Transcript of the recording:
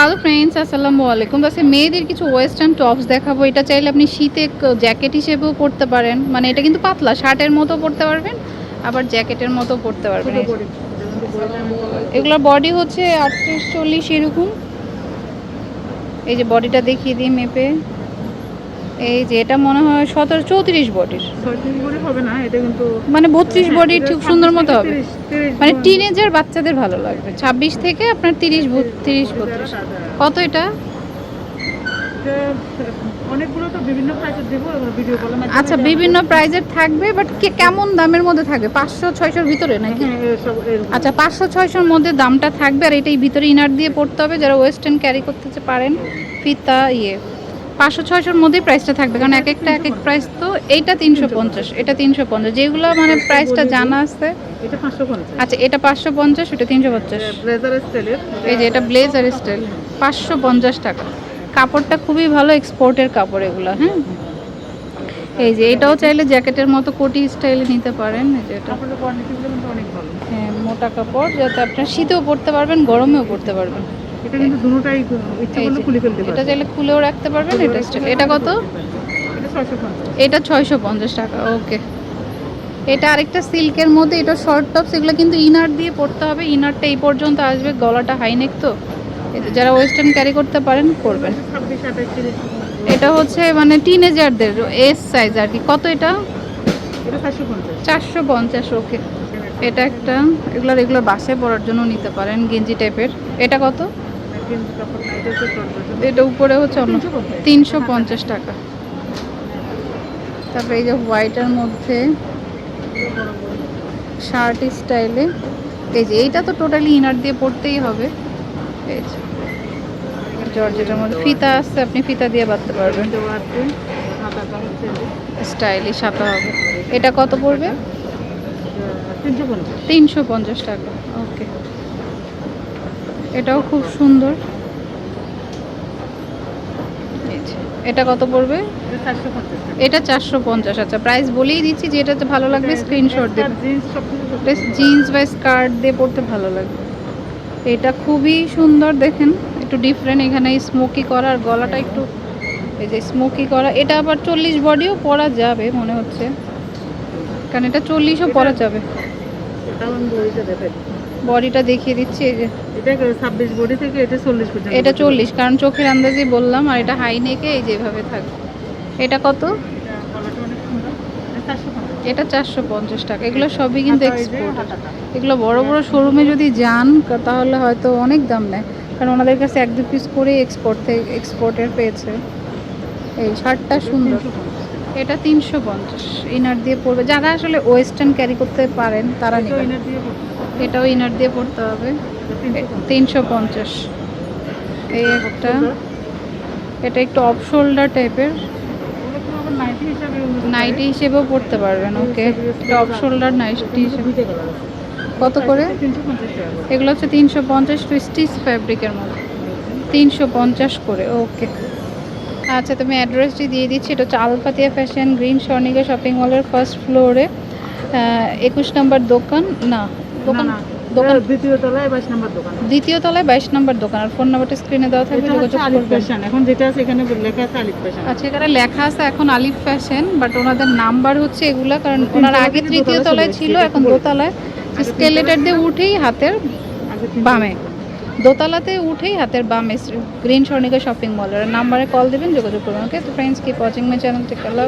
Hello friends আসসালামু আলাইকুম। আজকে মেয়েদের কিছু ওয়েস্টার্ন টপস দেখাবো। এটা চাইলে আপনি শীতে জ্যাকেট হিসেবেও পরতে পারেন। মানে এটা কিন্তু পাতলা শার্টের মতো পরতে পারবেন আবার জ্যাকেটের মতো পরতে পারবেন। এগুলোর বডি হচ্ছে আটত্রিশ চল্লিশ এরকম। এই যে বডিটা দেখিয়ে দিই মেপে। এই যে এটা মনে হয় সতেরো চৌত্রিশ বডির। বডি হবে না এটা কিন্তু মানে বত্রিশ বডি খুব সুন্দর মতো হবে। মানে। টিনেজার বাচ্চাদের ভালো লাগবে। ছাব্বিশ থেকে আপনার তিরিশ তিরিশ বত্রিশ। কত এটা? অনেকগুলো তো বিভিন্ন দেবো ভিডিও আচ্ছা বিভিন্ন প্রাইজের থাকবে বাট কে কেমন দামের মধ্যে থাকবে? পাঁচশো ছয়শোর ভিতরে নাকি? আচ্ছা পাঁচশো ছয়শোর মধ্যে দামটা থাকবে আর এটাই ভিতরে ইনার দিয়ে পড়তে হবে। যারা ওয়েস্টার্ন ক্যারি করতে পারেন ফিতা ইয়ে। পাঁচশো ছয়শোর মধ্যেই প্রাইসটা থাকবে কারণ এক একটা এক এক প্রাইস তো এইটা তিনশো পঞ্চাশ এটা তিনশো পঞ্চাশ যেগুলো মানে প্রাইসটা জানা আছে। এটা আচ্ছা এটা পাঁচশো পঞ্চাশ ওটা তিনশো পঞ্চাশ। এই যে এটা ব্লেজার স্টাইল পাঁচশো পঞ্চাশ টাকা। কাপড়টা খুবই ভালো এক্সপোর্টের কাপড় এগুলো হ্যাঁ? এই যে এটাও চাইলে জ্যাকেটের মতো কোটি স্টাইলে নিতে পারেন এই যে এটা। হ্যাঁ মোটা কাপড় যাতে আপনার শীতেও পরতে পারবেন গরমেও পরতে পারবেন। এটা কিন্তু দুটোটাই ইচ্ছা করলে খুলে ফেলতে পারবেন এটা চাইলে খুলেও রাখতে পারবেন এটা এটা কত? এটা ছয়শো পঞ্চাশ। টাকা ওকে। এটা আরেকটা সিল্কের মধ্যে এটা শর্ট টপস এগুলো কিন্তু ইনার দিয়ে পরতে হবে। ইনারটা এই পর্যন্ত আসবে গলাটা হাইনেক তো। যারা ওয়েস্টার্ন ক্যারি করতে পারেন করবেন। এটা হচ্ছে মানে টিনেজারদের এস সাইজ আর কি। কত এটা? চারশো পঞ্চাশ। ওকে। এটা একটা এগুলো এগুলো বাসে পরার জন্য নিতে পারেন গেঞ্জি টাইপের এটা কত? এটা উপরে হচ্ছে অন্য তিনশো পঞ্চাশ। টাকা। তারপরে এই যে হোয়াইটের মধ্যে শার্ট স্টাইলে এই যে এইটা তো টোটালি ইনার দিয়ে পরতেই হবে। এই যে জর্জেটের মধ্যে ফিতা আসছে আপনি ফিতা দিয়ে বাঁধতে পারবেন। স্টাইলিশ সাথে হবে। এটা কত পড়বে? তিনশো পঞ্চাশ। টাকা ওকে এটাও খুব সুন্দর। এটা কত পড়বে? এটা চারশো পঞ্চাশ আচ্ছা প্রাইস বলেই দিচ্ছি যে এটাতে ভালো লাগবে স্ক্রিনশট দেবেন জিন্স বা স্কার্ট দিয়ে পরতে ভালো লাগবে। এটা খুবই সুন্দর দেখেন একটু ডিফারেন্ট এখানে স্মোকি করা আর গলাটা একটু এই যে স্মোকি করা। এটা আবার চল্লিশ বডিও পরা যাবে মনে হচ্ছে। কারণ এটা চল্লিশও পরা যাবে। বডিটা দেখিয়ে দিচ্ছি এই যে। এটা ছাব্বিশ বডি থেকে এটা চল্লিশ পর্যন্ত? এটা চল্লিশ কারণ চোখের আন্দাজে বললাম আর এটা হাই নেকে এই যেভাবে থাকবে। এটা কত? এটা চারশো পঞ্চাশ টাকা। এগুলো সবই কিন্তু এক্সপোর্ট এগুলো বড় বড় শোরুমে যদি যান তাহলে হয়তো অনেক দাম নেয়। কারণ ওনাদের কাছে এক দু পিস করে এক্সপোর্ট থেকে এক্সপোর্টের পেয়েছে। এই শার্টটা সুন্দর। এটা তিনশো পঞ্চাশ। ইনার দিয়ে পড়বে যারা আসলে ওয়েস্টার্ন ক্যারি করতে পারেন তারা নেবেন। এটাও ইনার দিয়ে পড়তে হবে। তিনশো পঞ্চাশ। এই একটা। এটা একটু অফ শোল্ডার টাইপের নাইটি হিসেবেও পড়তে পারবেন ওকে অফ শোল্ডার নাইটি হিসেবে। কত করে? 350 টাকা করে। এগুলো হচ্ছে তিনশো পঞ্চাশ স্টিচ ফ্যাব্রিকের মধ্যে। তিনশো পঞ্চাশ করে ওকে আচ্ছা তুমি অ্যাড্রেসটি দিয়ে দিচ্ছি। এটা হচ্ছে Alfatia fashion green Swarnika shopping মলের ফার্স্ট ফ্লোরে একুশ নম্বর দোকান? না দোকান দোকান দ্বিতীয় তলায় 22 নম্বর দোকান। দ্বিতীয় তলায় বাইশ নম্বর দোকান। আর ফোন নাম্বারটা স্ক্রিনে দেওয়া থাকবে যোগাযোগ করবেন। এখন যেটা আছে এখানে লেখা আছে আলিফ ফ্যাশন। আচ্ছা এখানে লেখা আছে এখন আলিফ ফ্যাশন বাট ওনাদের নাম্বার হচ্ছে এগুলা কারণ ওনার আগে তৃতীয় তলায় ছিল এখন দোতলায়। স্কেলেটার দিয়ে উঠেই হাতের বামে। দোতলাতে উঠেই হাতের বামে গ্রিন স্বর্ণিকা শপিং মলের নাম্বারে কল দেবেন যোগাযোগ করবেন ওকে তো friends keep watching my channel take Allah